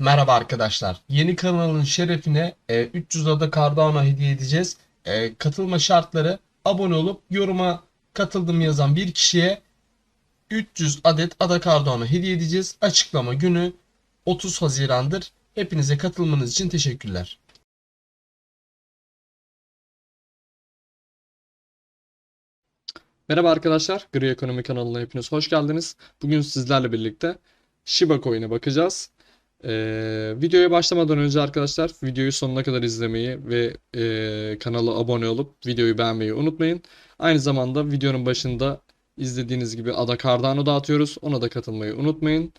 Merhaba arkadaşlar. Yeni kanalın şerefine e, 300 adet Cardano hediye edeceğiz. E, katılma şartları abone olup yoruma katıldım yazan bir kişiye 300 adet Ada Cardano hediye edeceğiz. Açıklama günü 30 Haziran'dır. Hepinize katılmanız için teşekkürler. Merhaba arkadaşlar, Gri Ekonomi kanalına hepiniz hoş geldiniz. Bugün sizlerle birlikte Shiba Coin'e bakacağız. Ee, videoya başlamadan önce arkadaşlar videoyu sonuna kadar izlemeyi ve e, kanala abone olup videoyu beğenmeyi unutmayın. Aynı zamanda videonun başında izlediğiniz gibi Ada Cardano dağıtıyoruz. Ona da katılmayı unutmayın.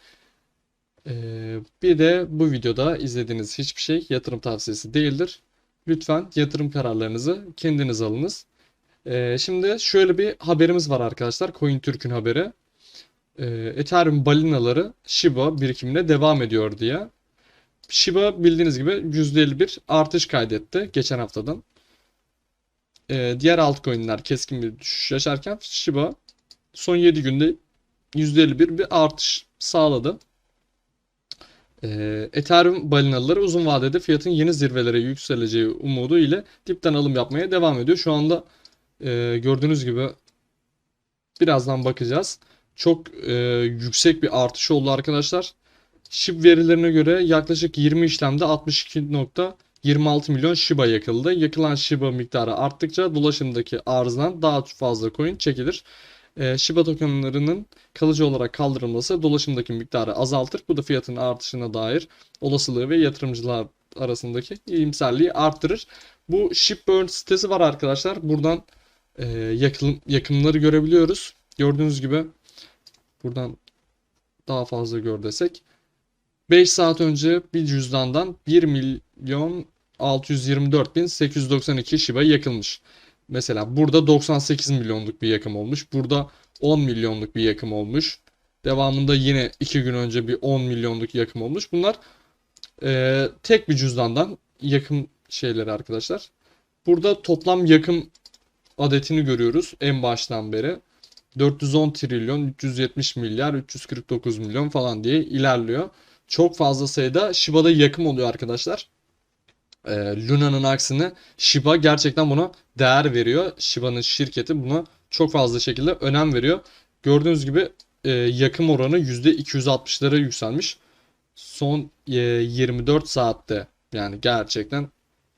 Ee, bir de bu videoda izlediğiniz hiçbir şey yatırım tavsiyesi değildir. Lütfen yatırım kararlarınızı kendiniz alınız. Ee, şimdi şöyle bir haberimiz var arkadaşlar. CoinTürk'ün haberi. Ee, Ethereum balinaları Shiba birikimine devam ediyor diye. Shiba bildiğiniz gibi %51 artış kaydetti geçen haftadan. Ee, diğer altcoin'ler keskin bir düşüş yaşarken Shiba son 7 günde %51 bir artış sağladı. Ee, Ethereum balinaları uzun vadede fiyatın yeni zirvelere yükseleceği umudu ile dipten alım yapmaya devam ediyor. Şu anda ee, gördüğünüz gibi birazdan bakacağız. Çok e, yüksek bir artış oldu arkadaşlar. SHIB verilerine göre yaklaşık 20 işlemde 62.26 milyon Shiba yakıldı. Yakılan Shiba miktarı arttıkça dolaşımdaki arzdan daha fazla coin çekilir. E, Shiba tokenlarının kalıcı olarak kaldırılması dolaşımdaki miktarı azaltır. Bu da fiyatın artışına dair olasılığı ve yatırımcılar arasındaki iyimserliği arttırır. Bu Shipburn sitesi var arkadaşlar. Buradan e, yakın, yakımları görebiliyoruz. Gördüğünüz gibi buradan daha fazla gör desek 5 saat önce bir cüzdandan 1 milyon 624 bin 892 Shiba yakılmış. Mesela burada 98 milyonluk bir yakım olmuş. Burada 10 milyonluk bir yakım olmuş. Devamında yine 2 gün önce bir 10 milyonluk yakım olmuş. Bunlar e, tek bir cüzdandan yakım şeyleri arkadaşlar. Burada toplam yakım adetini görüyoruz en baştan beri. 410 trilyon, 370 milyar, 349 milyon falan diye ilerliyor. Çok fazla sayıda Shiba'da yakım oluyor arkadaşlar. Ee, Luna'nın aksine Shiba gerçekten buna değer veriyor. Shiba'nın şirketi buna çok fazla şekilde önem veriyor. Gördüğünüz gibi e, yakım oranı %260'lara yükselmiş. Son e, 24 saatte yani gerçekten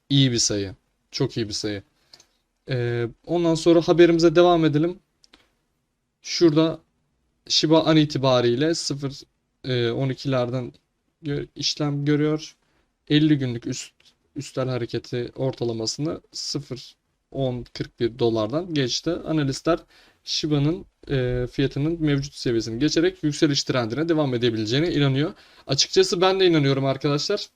iyi bir sayı. Çok iyi bir sayı. Ee, ondan sonra haberimize devam edelim. Şurada Shiba an itibariyle 0 e, 12'lerden gö- işlem görüyor. 50 günlük üst üstel hareketi ortalamasını 0 10 41 dolardan geçti. Analistler Shiba'nın e, fiyatının mevcut seviyesini geçerek yükseliş trendine devam edebileceğine inanıyor. Açıkçası ben de inanıyorum arkadaşlar.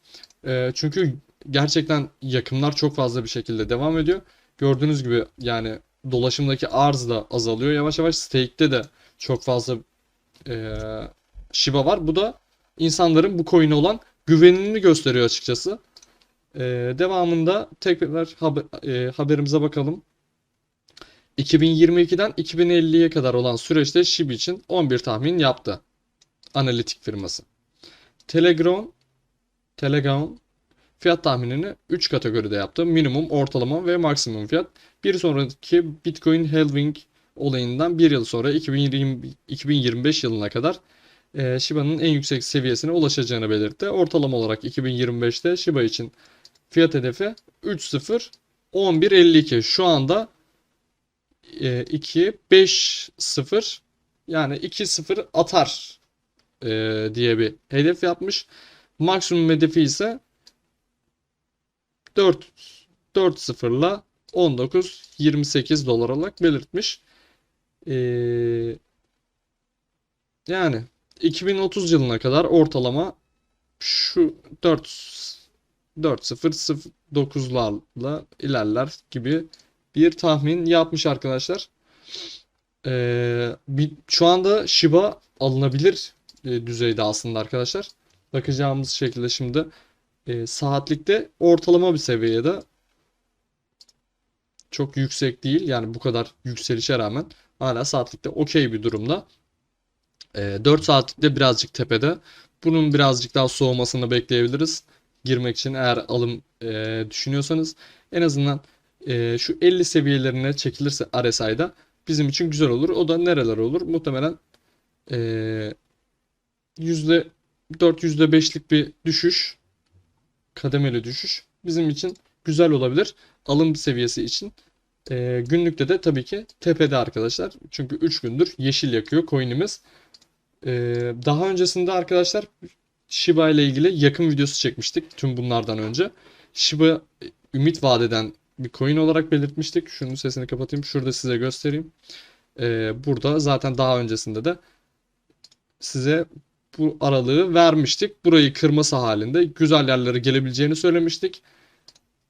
E, çünkü gerçekten yakımlar çok fazla bir şekilde devam ediyor. Gördüğünüz gibi yani dolaşımdaki arz da azalıyor. Yavaş yavaş stake'te de çok fazla e, Shiba var. Bu da insanların bu coin'e olan güvenini gösteriyor açıkçası. E, devamında tekrar haber, e, haberimize bakalım. 2022'den 2050'ye kadar olan süreçte SHIB için 11 tahmin yaptı. Analitik firması. Telegram Telegram fiyat tahminini 3 kategoride yaptı. Minimum, ortalama ve maksimum fiyat. Bir sonraki Bitcoin halving olayından bir yıl sonra 2020, 2025 yılına kadar e, Shiba'nın en yüksek seviyesine ulaşacağını belirtti. Ortalama olarak 2025'te Shiba için fiyat hedefi 3.0 11.52. Şu anda e, 2 5 0 yani 2-0 atar e, diye bir hedef yapmış. Maksimum hedefi ise 4 4 sıfırla 19 28 dolar olarak belirtmiş. Ee, yani 2030 yılına kadar ortalama şu 4 4.009'larla ilerler gibi bir tahmin yapmış arkadaşlar. Ee, bir, şu anda Shiba alınabilir e, düzeyde aslında arkadaşlar. Bakacağımız şekilde şimdi e, saatlikte ortalama bir seviyede çok yüksek değil. Yani bu kadar yükselişe rağmen hala saatlikte okey bir durumda. E, 4 saatlikte birazcık tepede. Bunun birazcık daha soğumasını bekleyebiliriz. Girmek için eğer alım e, düşünüyorsanız en azından e, şu 50 seviyelerine çekilirse RSI'da bizim için güzel olur. O da nereler olur? Muhtemelen e, %4 %5'lik bir düşüş kademeli düşüş bizim için güzel olabilir. Alım seviyesi için. E, günlükte de tabii ki tepede arkadaşlar. Çünkü 3 gündür yeşil yakıyor coin'imiz. E, daha öncesinde arkadaşlar Shiba ile ilgili yakın videosu çekmiştik tüm bunlardan önce. Shiba e, ümit vadeden bir coin olarak belirtmiştik. Şunun sesini kapatayım. Şurada size göstereyim. E, burada zaten daha öncesinde de size bu aralığı vermiştik. Burayı kırması halinde güzel yerlere gelebileceğini söylemiştik.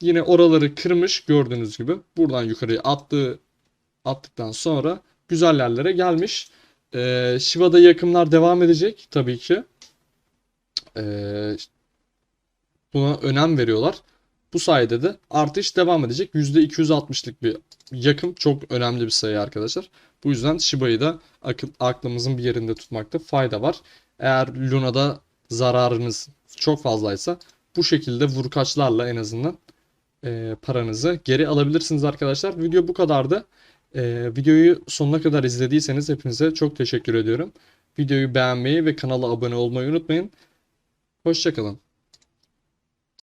Yine oraları kırmış gördüğünüz gibi. Buradan yukarıya attığı attıktan sonra güzel yerlere gelmiş. Ee, Shiba'da yakımlar devam edecek tabii ki. Ee, buna önem veriyorlar. Bu sayede de artış devam edecek. %260'lık bir yakım çok önemli bir sayı arkadaşlar. Bu yüzden Shiba'yı da aklımızın bir yerinde tutmakta fayda var. Eğer Luna'da zararınız çok fazlaysa bu şekilde vurkaçlarla en azından e, paranızı geri alabilirsiniz arkadaşlar. Video bu kadardı. E, videoyu sonuna kadar izlediyseniz hepinize çok teşekkür ediyorum. Videoyu beğenmeyi ve kanala abone olmayı unutmayın. Hoşçakalın.